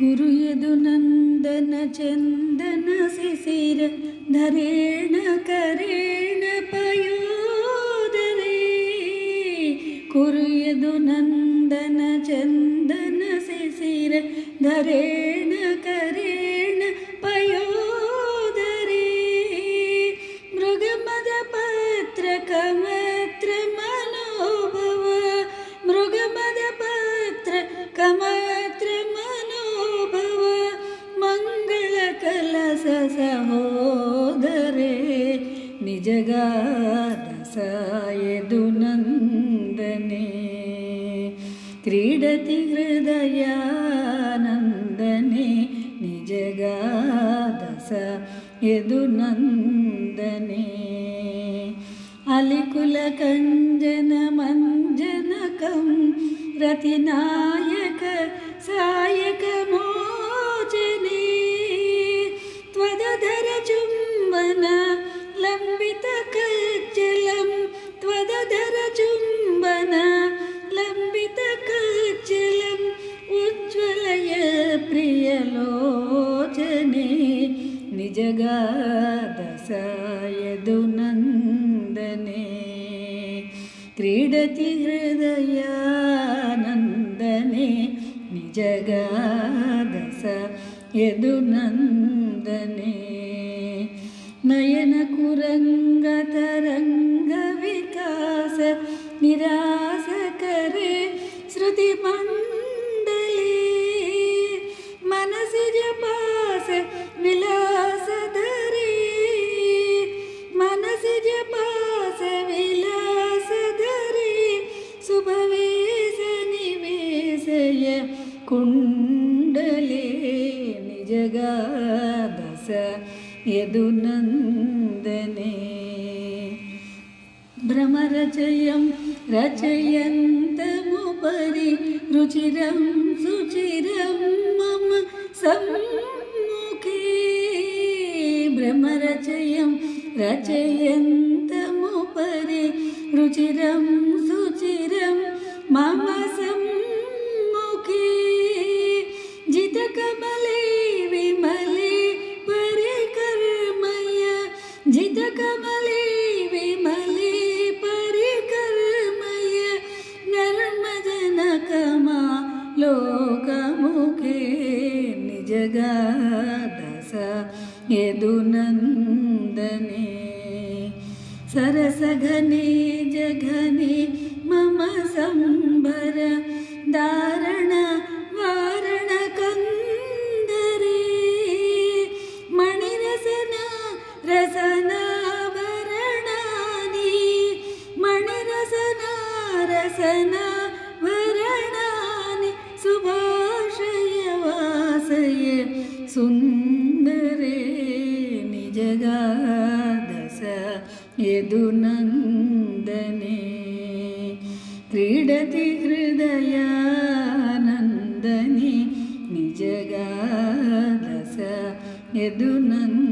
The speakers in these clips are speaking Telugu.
गुरुयदुनन्दनचन्दनशिशिर धरेण करेण प जगादसायदुनन्दने क्रीडति हृदयानन्दने निजगादस यदुनन्दने अलिकुलकञ्जनमञ्जनकं रतिनायक सायकमो यदुनन्दने क्रीडति हृदयानन्दने निजगादस यदुनन्दने नयनकुरङ्गतरङ्गविकास निरासकरे श्रुतिप కుండలే నిజగాదశ యదునందనే. భ్రమరచయం రచయంతముపరి రుచిరం సుచిరం మమ సమ్ముఖే. భ్రమరచయం రచయంతముపరి రుచిరం సుచిరం మమ लोकमुखे निजगादस यदुनन्दने सरसघने जघने मम सम्भर दारण वारण कन्दरे मणिरसन रसनाभरणानि मणिरसन रसनाभरणानि ಸುಂದರೇ ನಿಜಗಾದಸ ಯದು ನಂದನೆ ಕ್ರೀಡತಿ ಹೃದಯಾನಂದನೆ ನಿಜಗಾದಸ ಯದು ನಂದ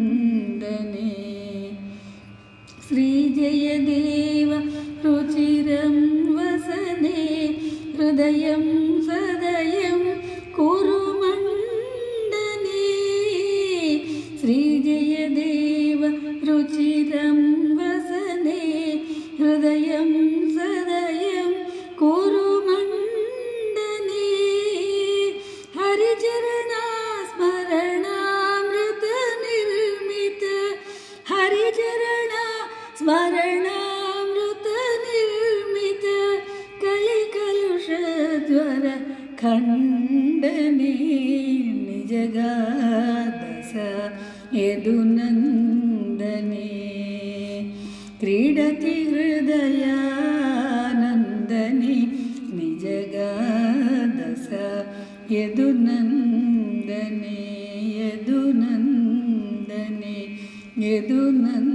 हरिचरणा स्मरणामृतनिर्मित कलिकलुषज्वर खण्डने निजगादस यदुनन्दने क्रीडति हृदयानन्दने निजगादस यदुनन्दने ഏതു നന്ദി